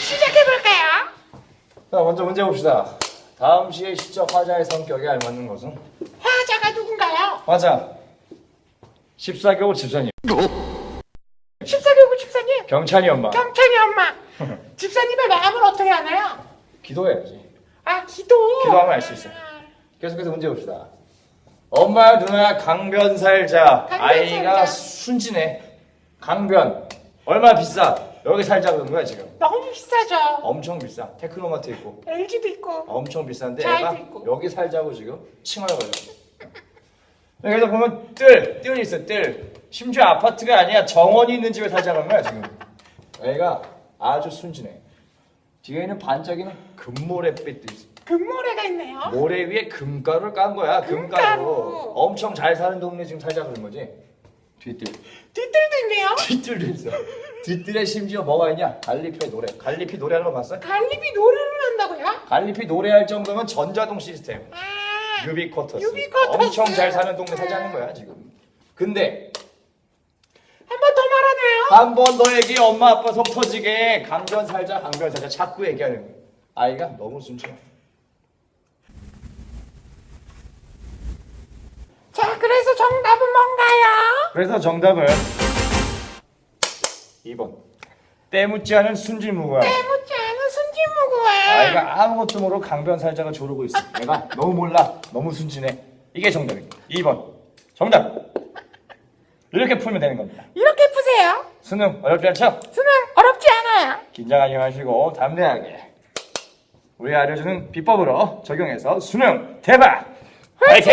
시작해볼까요? 자, 먼저 문제 봅시다. 다음 시의 시적 화자의 성격에 알맞는 것은? 화자가 누군가요? 화자. 14개월 집사님. 어? 14개월 집사님, 경찬이 엄마. 경찬이 엄마. 집사님의 마음을 어떻게 하나요? 기도해야지. 아, 기도. 기도하면 알수 있어요. 계속해서 문제 봅시다. 엄마 누나 강변 살자. 강변 아이가 살자. 순진해. 강변. 얼마 비싸? 여기 살자 그런 거야 지금. 너무 비싸죠. 엄청 비싸. 테크노마트 있고 LG도 있고. 엄청 비싼데 잘 애가 있고. 여기 살자고 지금 칭얼을 걸려. 그래서 보면 뜰, 뜰 있어, 뜰. 심지어 아파트가 아니야 정원이 있는 집에 살자는 거야 지금. 애가 아주 순진해. 뒤에는 반짝이는 금모래빛도 있어. 금모래가 있네요. 모래 위에 금가루를 깐 거야. 금가루. 금가루. 엄청 잘 사는 동네 지금 살자 그런 거지. 뒷뜰. 뒷뜰도 있네요. 뒷뜰도 있어. 뒷뜰에 심지어 뭐가 있냐? 갈리피의 노래. 갈리피 노래하는 거 봤어? 갈림이 노래를 한다고요? 갈리피 노래할 정도면 전자동 시스템. 아. 유비쿼터스. 유비쿼터스. 엄청 잘 사는 동네 살자는 거야 지금. 근데 한 번 더 말하네요. 한번 너에게 엄마 아빠 속 터지게 강변 살자 강변 살자 자꾸 얘기하는 거야. 아이가 너무 순진해. 자, 그래서 뭔가요? 그래서 정답은 2번. 때묻지 않은 순진무구야. 때묻지 않은 순진무구와. 아이가 아무것도 모르고 강변 살자가 조르고 있어. 내가 너무 몰라. 너무 순진해. 이게 정답입니다. 2번. 정답. 이렇게 풀면 되는 겁니다. 이렇게 푸세요. 수능 어렵지 않죠? 수능 어렵지 않아요. 긴장하지 마시고 담대하게 우리 알려주는 비법으로 적용해서 수능 대박! 화이팅!